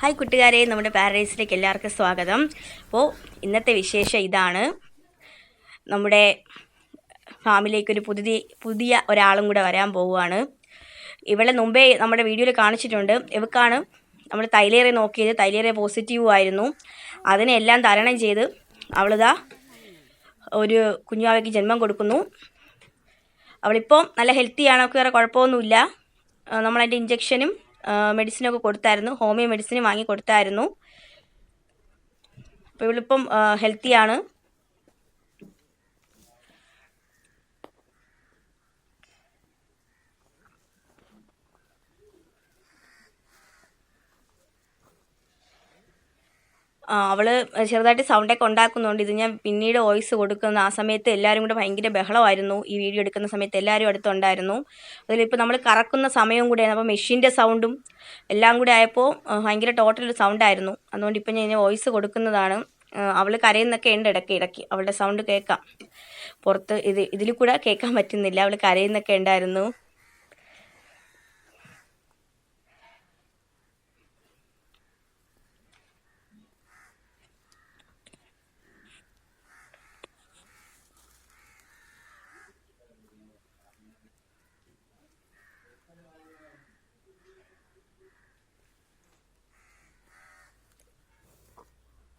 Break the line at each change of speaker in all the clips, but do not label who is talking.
Hi കൂട്ടുകാരെ നമ്മുടെ പാരഡൈസിലേക്ക് എല്ലാവർക്കും സ്വാഗതം. അപ്പോൾ ഇന്നത്തെ വിശേഷം ഇതാണ്. നമ്മുടെ ഫാമിലേക്ക് ഒരു പുതിയ പുതിയ ഒരാളും കൂടെ വരാൻ പോവുകയാണ്. ഇവളെ മുമ്പേ നമ്മുടെ വീഡിയോയിൽ കാണിച്ചിട്ടുണ്ട്. ഇവക്കാണ് നമ്മൾ തൈലേറെ നോക്കിയത്. തൈലേറെ പോസിറ്റീവ് ആയിരുന്നു. അതിനെല്ലാം തരണം ചെയ്ത് അവളിതാ ഒരു കുഞ്ഞുവാവയ്ക്ക് ജന്മം കൊടുക്കുന്നു. അവളിപ്പോൾ നല്ല ഹെൽത്തിയാണ് അവൾക്ക് വേറെ കുഴപ്പമൊന്നുമില്ല. നമ്മളതിന്റെ ഇഞ്ചക്ഷനും മെഡിസിനൊക്കെ കൊടുത്തായിരുന്നു. ഹോമിയോ മെഡിസിൻ വാങ്ങി കൊടുത്തായിരുന്നു. അപ്പോൾ ഇവളിപ്പം ഹെൽത്തിയാണ് ആ, അവൾ ചെറുതായിട്ട് സൗണ്ടൊക്കെ ഉണ്ടാക്കുന്നുണ്ട് ഇത് ഞാൻ പിന്നീട് വോയിസ് കൊടുക്കുന്ന ആ സമയത്ത് എല്ലാവരും കൂടെ ഭയങ്കര ബഹളമായിരുന്നു. ഈ വീഡിയോ എടുക്കുന്ന സമയത്ത് എല്ലാവരും അടുത്തുണ്ടായിരുന്നു. അതിലിപ്പോൾ നമ്മൾ കറക്കുന്ന സമയവും കൂടെയാണ് അപ്പോൾ മെഷീന്റെ സൗണ്ടും എല്ലാം കൂടെ ആയപ്പോൾ ഭയങ്കര ടോട്ടൽ സൗണ്ടായിരുന്നു അതുകൊണ്ട് ഇപ്പം ഞാൻ വോയിസ് കൊടുക്കുന്നതാണ്. അവൾ കരയുന്നൊക്കെ ഉണ്ട് ഇടയ്ക്ക് ഇടയ്ക്ക്. അവളുടെ സൗണ്ട് കേൾക്കാം പുറത്ത് ഇത് ഇതിൽ കൂടെ കേൾക്കാൻ പറ്റുന്നില്ല. അവൾ കരയുന്നൊക്കെ ഉണ്ടായിരുന്നു.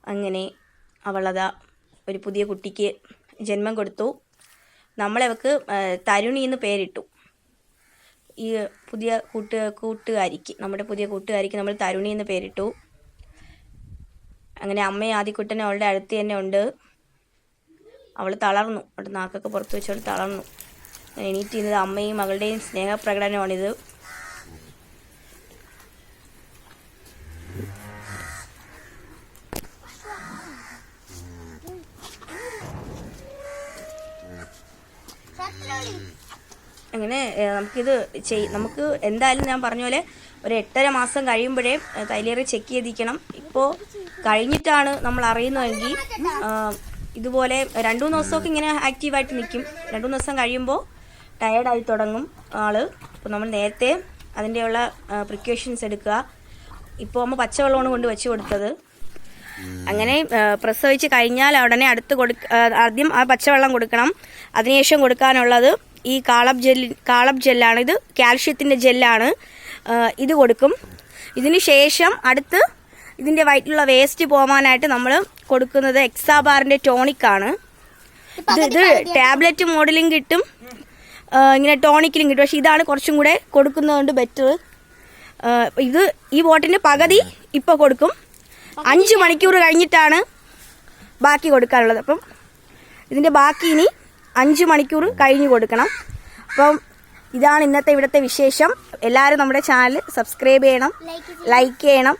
അങ്ങനെ അവളതാ ഒരു പുതിയ കുട്ടിക്ക് ജന്മം കൊടുത്തു. നമ്മളവക്ക് തരുണി എന്ന് പേരിട്ടു. ഈ പുതിയ കൂട്ട് കൂട്ടുകാരിക്ക് നമ്മുടെ പുതിയ കൂട്ടുകാരിക്ക് നമ്മൾ തരുണി എന്ന് പേരിട്ടു. അങ്ങനെ അമ്മയും ആദ്യക്കുട്ടനും അവളുടെ അടുത്ത് തന്നെ ഉണ്ട്. അവൾ തളർന്നു. അവളുടെ നാക്കൊക്കെ പുറത്ത് വെച്ച് അവൾ തളർന്നു. എണീറ്റ് ചെയ്യുന്നത് അമ്മയും മകളുടെയും സ്നേഹപ്രകടനമാണിത്. അങ്ങനെ നമുക്കിത് ചെയ് നമുക്ക് എന്തായാലും ഞാൻ പറഞ്ഞ പോലെ ഒരു എട്ടര മാസം കഴിയുമ്പോഴേ തൈലേറി ചെക്ക് ചെയ്തിരിക്കണം. ഇപ്പോൾ കഴിഞ്ഞിട്ടാണ് നമ്മൾ അറിയുന്നതെങ്കിൽ ഇതുപോലെ രണ്ടു മൂന്ന് ദിവസമൊക്കെ ഇങ്ങനെ ആക്റ്റീവായിട്ട് നിൽക്കും. രണ്ടു മൂന്ന് ദിവസം കഴിയുമ്പോൾ ടയേർഡായി തുടങ്ങും ആൾ. അപ്പോൾ നമ്മൾ നേരത്തെ അതിന്റെയുള്ള പ്രിക്കോഷൻസ് എടുക്കുക. ഇപ്പോൾ നമ്മൾ പച്ചവെള്ളമാണ് കൊണ്ട് വെച്ച് കൊടുത്തത്. അങ്ങനെ പ്രസവിച്ച് കഴിഞ്ഞാൽ ഉടനെ അടുത്ത് കൊടുക്ക ആദ്യം ആ പച്ചവെള്ളം കൊടുക്കണം. അതിനുശേഷം കൊടുക്കാനുള്ളത് ഈ കാളബ് ജെല്ലി കാളബ് ജെല്ലാണ്. ഇത് കാൽഷ്യത്തിന്റെ ജെല്ലാണ്. ഇത് കൊടുക്കും. ഇതിന് ശേഷം അടുത്ത് ഇതിന്റെ വയറ്റിലുള്ള വേസ്റ്റ് പോകാനായിട്ട് നമ്മൾ കൊടുക്കുന്നത് എക്സാബാറിന്റെ ടോണിക്കാണ്. ഇത് ഇത് ടാബ്ലറ്റ് മോഡലും കിട്ടും. ഇങ്ങനെ ടോണിക്കിലും കിട്ടും. പക്ഷെ ഇതാണ് കുറച്ചും കൂടെ കൊടുക്കുന്നതുകൊണ്ട് ബെറ്റർ ഇത് ഈ ബോട്ടിന്റെ പകുതി ഇപ്പോൾ കൊടുക്കും. അഞ്ച് മണിക്കൂർ കഴിഞ്ഞിട്ടാണ് ബാക്കി കൊടുക്കാനുള്ളത്. അപ്പം ഇതിന്റെ ബാക്കി ഇനി അഞ്ച് മണിക്കൂർ കഴിഞ്ഞ് കൊടുക്കണം. അപ്പം ഇതാണ് ഇന്നത്തെ ഇവിടുത്തെ വിശേഷം. എല്ലാവരും നമ്മുടെ ചാനൽ സബ്സ്ക്രൈബ് ചെയ്യണം. ലൈക്ക് ചെയ്യണം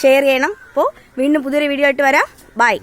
ഷെയർ ചെയ്യണം. അപ്പോൾ വീണ്ടും പുതിയൊരു വീഡിയോ ആയിട്ട് വരാം. ബൈ.